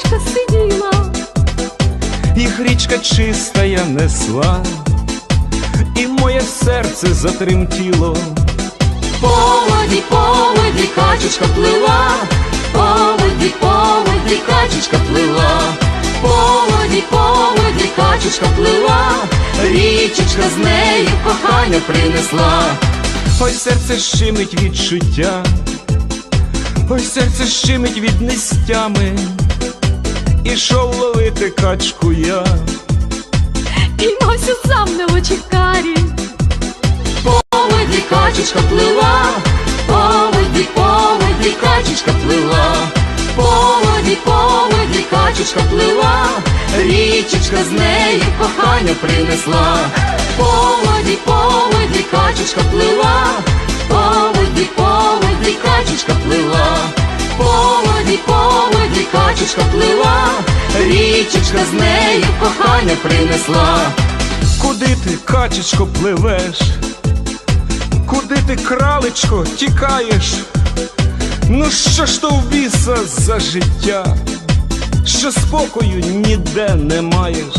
кралечка сиділа, їх річка чистая несла, і моє серце затремтіло. по воді, по воді качечка плила, по воді, по воді качечка плила, по воді, по воді качечка плила, річечка з нею кохання принесла. Ой, серце щемить відчуття, ой, серце щемить від нестями, ішов ловити качку я. Піймався сам на очі карі. По воді качечка плила, по воді, по воді качечка плила, по воді, по воді качечка плила, річечка з нею кохання принесла. По воді, по воді качечка плила, воді качечка плила, річечка з нею кохання принесла. Куди ти, качечко, пливеш? Куди ти, кралечко, тікаєш? Ну що ж то в біса за життя, що спокою ніде не маєш?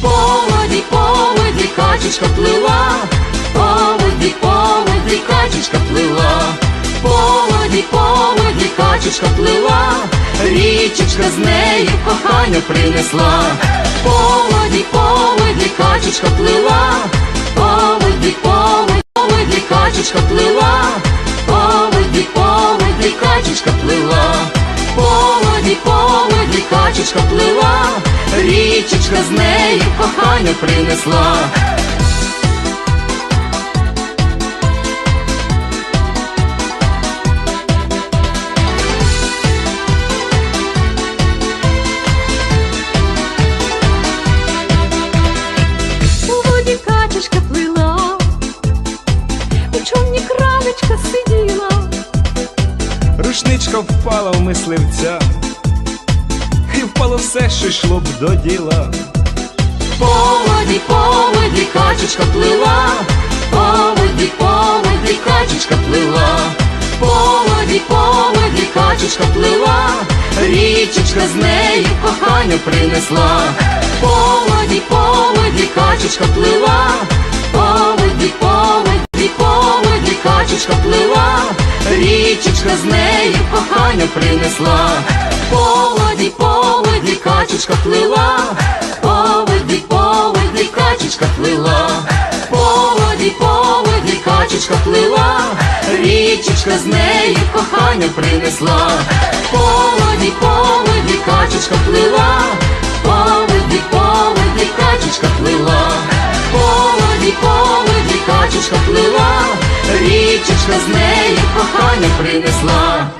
По воді, по воді качечка плила, по воді, по воді качечка плила, по воді, по воді качечка плила, річечка з нею кохання принесла. По воді, по воді качечка плила, по воді, по воді, по воді качечка плила, по воді, по воді качечка плила, по воді, по воді качечка плила, річечка з нею кохання принесла. Рушничка впала в мисливця, і впало все, що йшло б до діла. По воді, по воді качечка плила, по воді, по воді качечка плила, по воді, по воді качечка плила, річечка з нею кохання принесла. По воді, по воді качечка плила, по воді, по воді, по воді качечка плила, річечка з нею кохання принесла. По воді, по воді качечка плила, по воді, по воді качечка плила, по воді, по воді качечка плила, річечка з нею кохання принесла. По воді, по воді качечка плила, по воді, по воді качечка плила, по воді, по воді качечка плила, річечка з нею кохання принесла.